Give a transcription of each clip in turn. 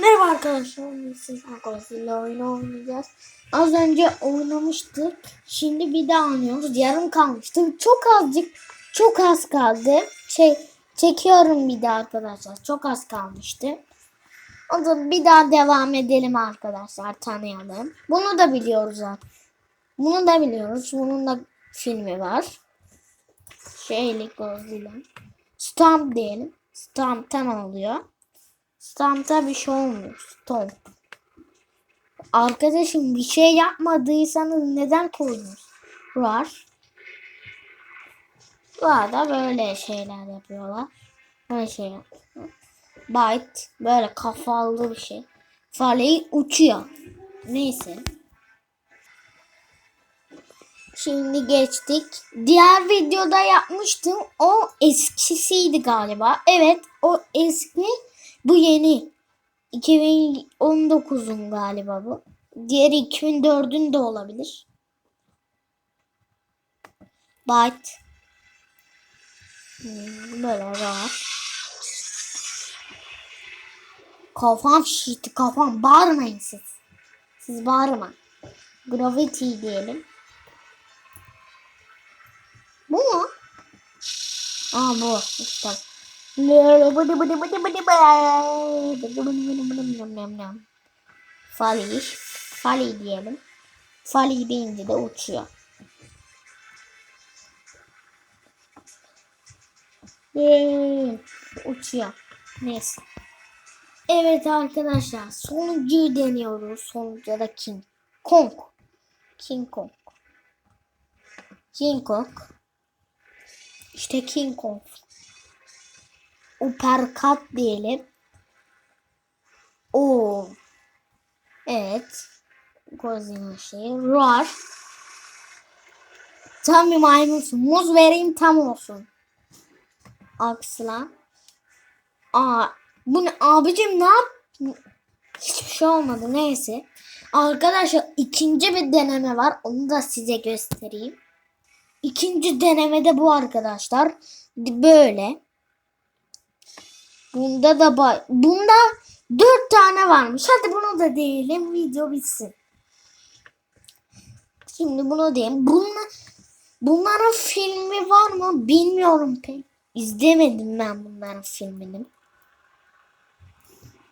Merhaba arkadaşlar. Siz Godzilla oyunu oynayacağız. Az önce oynamıştık. Şimdi bir daha oynuyoruz. Yarım kalmıştı. Çok azıcık, çok az kaldı. Şey, çekiyorum bir daha arkadaşlar. Çok az kalmıştı. O zaman bir daha devam edelim arkadaşlar. Tanıyalım. Bunu da biliyoruz zaten. Bunu da biliyoruz. Bunun da filmi var. Şeylik Godzilla. Stomp diyelim. Stomp'tan oluyor. Stamp'ta bir şey olmuyor. Stomp. Arkadaşım bir şey yapmadıysanız neden koydunuz? Var. Var da böyle şeyler yapıyorlar. Böyle şey. Bite. Böyle kafalı bir şey. Farley uçuyor. Neyse. Şimdi geçtik. Diğer videoda yapmıştım. O eskisiydi galiba. Evet o eski. Bu yeni. 2019'un galiba bu. Diğeri 2004'ün de olabilir. Byte. Hmm, Böyle rahat. Kafam şişti kafam. Bağırmayın siz. Siz bağırma. Gravity diyelim. Bu mu? Aa bu. İşte. Fali. Fali diyelim. Fali deyince de uçuyor. Yay, Uçuyor. Neyse. Evet arkadaşlar sonuncuyu deniyoruz. Sonuncu da King Kong. King Kong. King Kong. İşte King Kong. Uppercut diyelim. O. Evet. Godzilla şeyi. Roar. Tam bir maymunsun. Muz vereyim tam olsun. Aksla. Aa, bu ne? Abicim ne yap? Hiçbir şey olmadı. Neyse. Arkadaşlar ikinci bir deneme var. Onu da size göstereyim. İkinci denemede bu arkadaşlar. Böyle. Bunda da bay bunda dört tane varmış. Hadi bunu da diyelim. Video bitsin. Şimdi bunu diyeyim. Bunlar, bunların filmi var mı bilmiyorum pek. İzlemedim ben bunların filmini.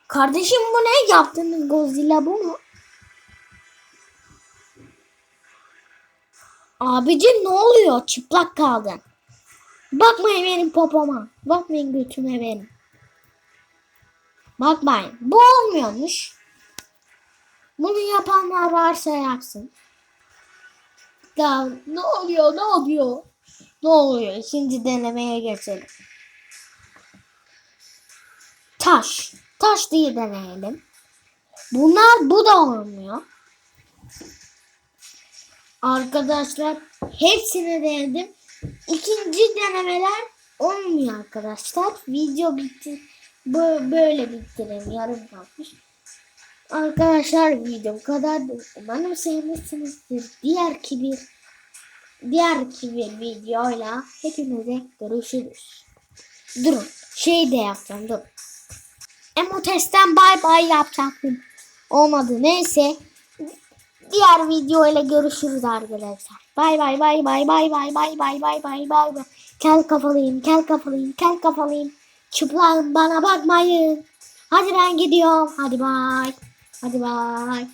Kardeşim bu ne yaptın Godzilla bu mu? Abicim ne oluyor? Çıplak kaldın. Bakmayın benim popoma. Bakmayın götüme benim. Bakmayın. Bu olmuyormuş. Bunu yapanlar varsa yapsın. Ya ne oluyor? Ne oluyor? Ne oluyor? İkinci denemeye geçelim. Taş. Taş diye deneyelim. Bunlar bu da olmuyor. Arkadaşlar hepsini denedim. İkinci denemeler olmuyor arkadaşlar. Video bitti. Bö- Böyle bitirelim. Yarım kalmış. Arkadaşlar video bu kadar. Umarım sevmişsinizdir. Diğer bir diğer bir videoyla hepinize görüşürüz. Durun. Şey de yapacağım. Dur. Emotesten bay bay yapacaktım. Olmadı. Neyse. Diğer videoyla görüşürüz arkadaşlar. Bay bay bay bay bay bay bay bay bay bay bay bay. Kel kafalıyım, kel kafalıyım, kel kafalıyım. Çıplağım bana bakmayın. Hadi ben gidiyorum. Hadi bay. Hadi bay.